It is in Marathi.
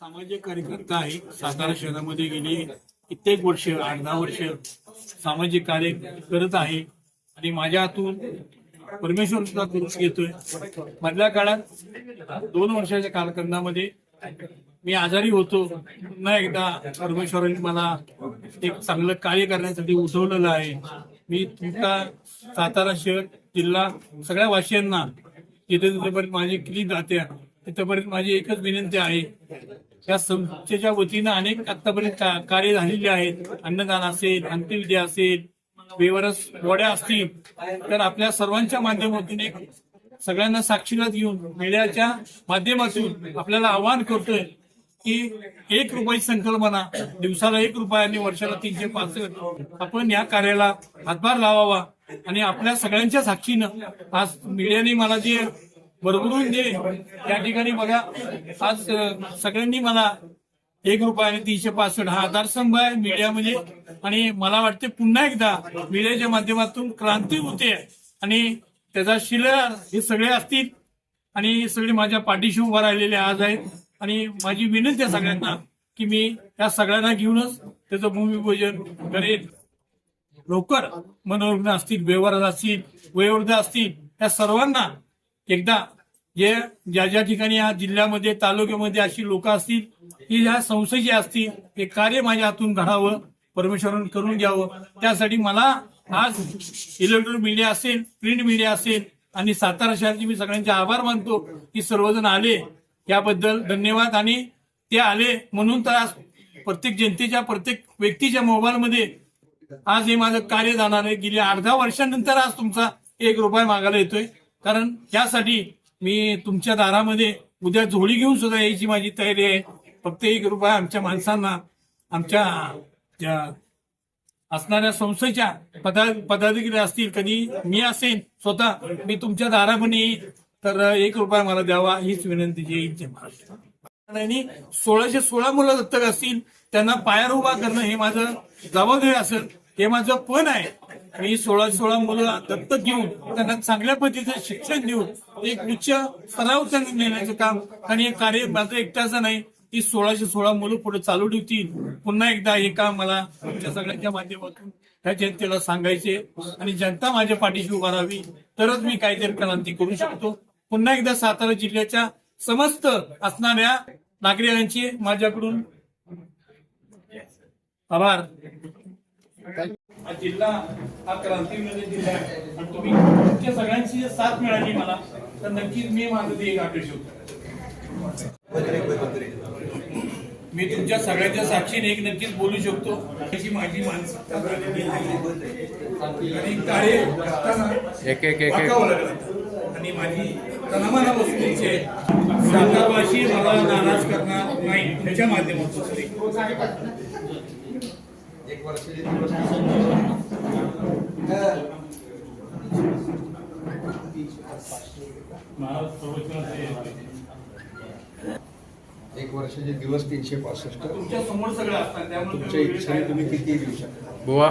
सामाजिक कार्यकर्ता आहे सातारा शहरामध्ये गेली कित्येक वर्ष आठ दहा वर्ष सामाजिक कार्य करत आहे. आणि माझ्या हातून परमेश्वर सुद्धा करून घेतोय. मधल्या काळात दोन वर्षाच्या कालखंडामध्ये मी आजारी होतो. पुन्हा एकदा परमेश्वरांनी मला एक चांगलं कार्य करण्यासाठी उठवलेलं आहे. मी तुमचा सातारा शहर जिल्हा सगळ्या वासियांना जिथे तिथेपर्यंत माझी किती जाते तिथेपर्यंत माझी एकच विनंती आहे. या संस्थेच्या वतीनं अनेक आतापर्यंत कार्य झालेले आहेत. अन्नदान असेल अंत्यविधी असेल बेवरस गोड्या असतील तर आपल्या सर्वांच्या माध्यमातून एक सगळ्यांना साक्षीला घेऊन मीडियाच्या माध्यमातून आपल्याला आवाहन करतोय की एक रुपयाची संकल्पना दिवसाला एक रुपया आणि वर्षाला तीनशे पाच आपण या कार्याला हातभार लावावा आणि आपल्या सगळ्यांच्या साक्षीनं आज मीडियाने मला जे भरभरून दे म्हणजे या ठिकाणी बघा आज सगळ्यांनी मला एक रुपया आणि तीनशे पासष्ट हा आधारस्तंभ आहे मीडियामध्ये आणि मला वाटते पुन्हा एकदा मीडियाच्या माध्यमातून क्रांती होते. आणि त्याचा शिला हे सगळे असतील. आणि हे सगळे माझ्या पाठीशी उभा राहिलेले आज आहेत. आणि माझी विनंती आहे सगळ्यांना की मी या सगळ्यांना घेऊनच त्याचं भूमिपूजन करेन. लवकर मनोरुग्ण असतील बेवरद असतील वयोवृद्ध असतील या सर्वांना एकदा जे ज्या ज्या ठिकाणी या जिल्ह्यामध्ये तालुक्यामध्ये अशी लोक असतील की या संस्थेची असतील हे कार्य माझ्या हातून घडावं परमेश्वरानं करून घ्यावं. त्यासाठी मला आज इलेक्ट्रॉनिक मीडिया असेल प्रिंट मीडिया असेल आणि सातारा शहराचे मी सगळ्यांचे आभार मानतो की सर्वजण आले. याबद्दल धन्यवाद. आणि ते आले म्हणून तर आज प्रत्येक जनतेच्या प्रत्येक व्यक्तीच्या मोबाईलमध्ये आज हे माझं कार्य जाणार आहे. गेल्या अर्धा वर्षानंतर आज तुमचा एक रुपया मागायला येतोय. कारण यासाठी मी तुमच्या दारामध्ये उद्या झोळी घेऊन सुद्धा यायची माझी तयारी आहे. फक्त एक रुपया आमच्या माणसांना आमच्या असणाऱ्या संस्थेच्या पदा पदाधिकारी असतील कधी मी असेल स्वतः मी तुमच्या दारामध्ये येईल तर एक रुपया मला द्यावा हीच विनंती येईल महाराष्ट्र. आणि सोळाशे सोळा मुलं दत्तक असतील त्यांना पायार उभा करणं हे माझं जबाबदारी असेल हे माझं पण आहे. मी सोळा सोळा मुलं दत्तक घेऊन त्यांना चांगल्या पद्धतीचं शिक्षण देऊन एक उच्च स्तरावर त्यांना नेण्याचं काम आणि हे कार्य माझं एकट्याचं नाही ती सोळाशे सोळा मुलं पुढे चालू ठेवतील. पुन्हा एकदा हे काम मला तुमच्या सगळ्यांच्या माध्यमातून ह्या जनतेला सांगायचे आणि जनता माझ्या पाठीशी उभा राहावी तरच मी काहीतरी क्रांती करू शकतो. पुन्हा एकदा सातारा जिल्ह्याच्या समस्त असणाऱ्या नागरिकांचे माझ्याकडून आभार. जिल्हा हा क्रांतीमध्ये जिल्हा आहे. आणि तुम्ही तुमच्या सगळ्यांची जर साथ मिळाली मला तर नक्कीच मी माझं ते एक आदेश मी तुमच्या सगळ्यांच्या साक्षीने एक नक्कीच बोलू शकतो. त्याची माझी मानसिकता आहे. आणि आणि माझी तनामनापासून इच्छा आहे सातारवाशी मला नाराज करणार नाही त्याच्या माध्यमातून. एक वर्षाचे दिवस तीनशे पासष्ट. तुमच्यासमोर सगळं असतात त्यामुळे तुमच्या इच्छेने तुम्ही किती देऊ शकता? बुवा.